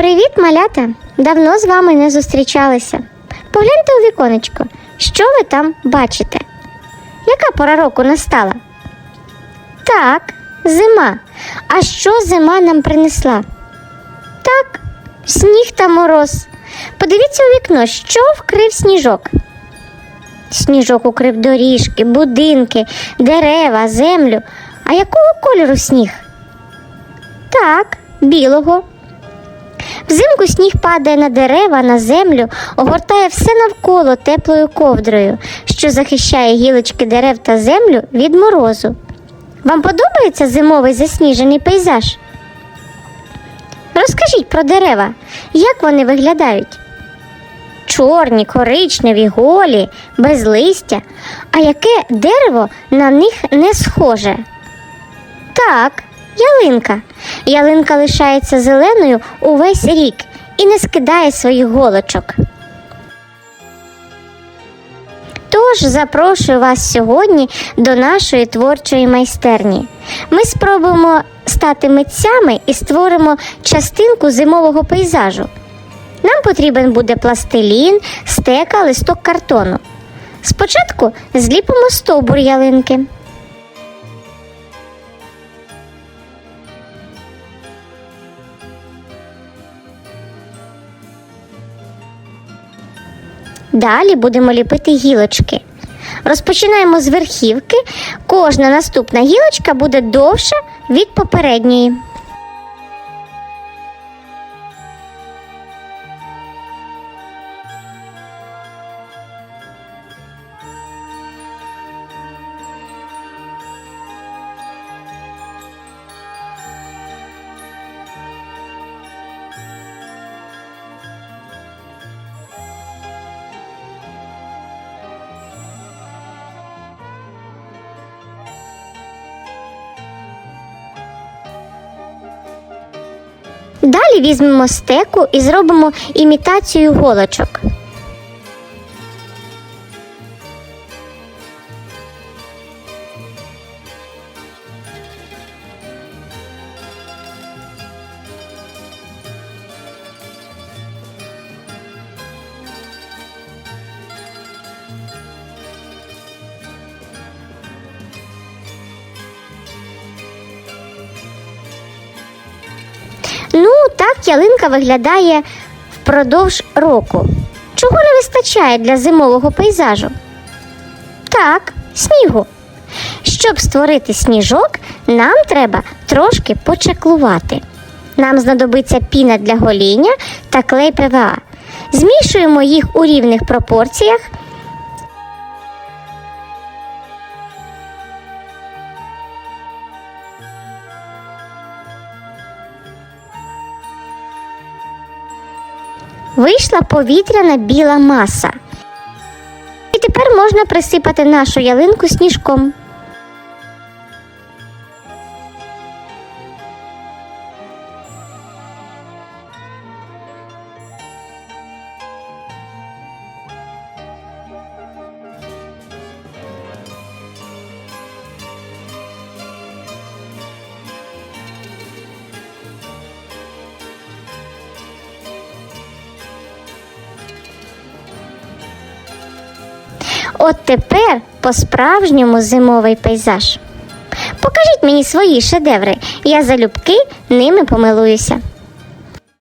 Привіт, малята! Давно з вами не зустрічалися. Погляньте у віконечко, що ви там бачите? Яка пора року настала? Так, зима. А що зима нам принесла? Так, сніг та мороз. Подивіться у вікно, що вкрив сніжок. Сніжок укрив доріжки, будинки, дерева, землю. А якого кольору сніг? Так, білого. Взимку сніг падає на дерева, на землю, огортає все навколо теплою ковдрою, що захищає гілочки дерев та землю від морозу. Вам подобається зимовий засніжений пейзаж? Розкажіть про дерева, як вони виглядають? Чорні, коричневі, голі, без листя. А яке дерево на них не схоже? Так, ялинка. Ялинка лишається зеленою увесь рік і не скидає своїх голочок. Тож запрошую вас сьогодні до нашої творчої майстерні. Ми спробуємо стати митцями і створимо частинку зимового пейзажу. Нам потрібен буде пластилін, стека, листок картону. Спочатку зліпимо стовбур ялинки. Далі будемо ліпити гілочки. Розпочинаємо з верхівки. Кожна наступна гілочка буде довша від попередньої. Далі візьмемо стеку і зробимо імітацію голочок. Так ялинка виглядає впродовж року. Чого не вистачає для зимового пейзажу? Так, снігу. Щоб створити сніжок, нам треба трошки почеклувати. Нам знадобиться піна для гоління та клей ПВА. Змішуємо їх у рівних пропорціях. Вийшла повітряна біла маса. І тепер можна присипати нашу ялинку сніжком. От тепер по-справжньому зимовий пейзаж. Покажіть мені свої шедеври, я залюбки ними помилуюся.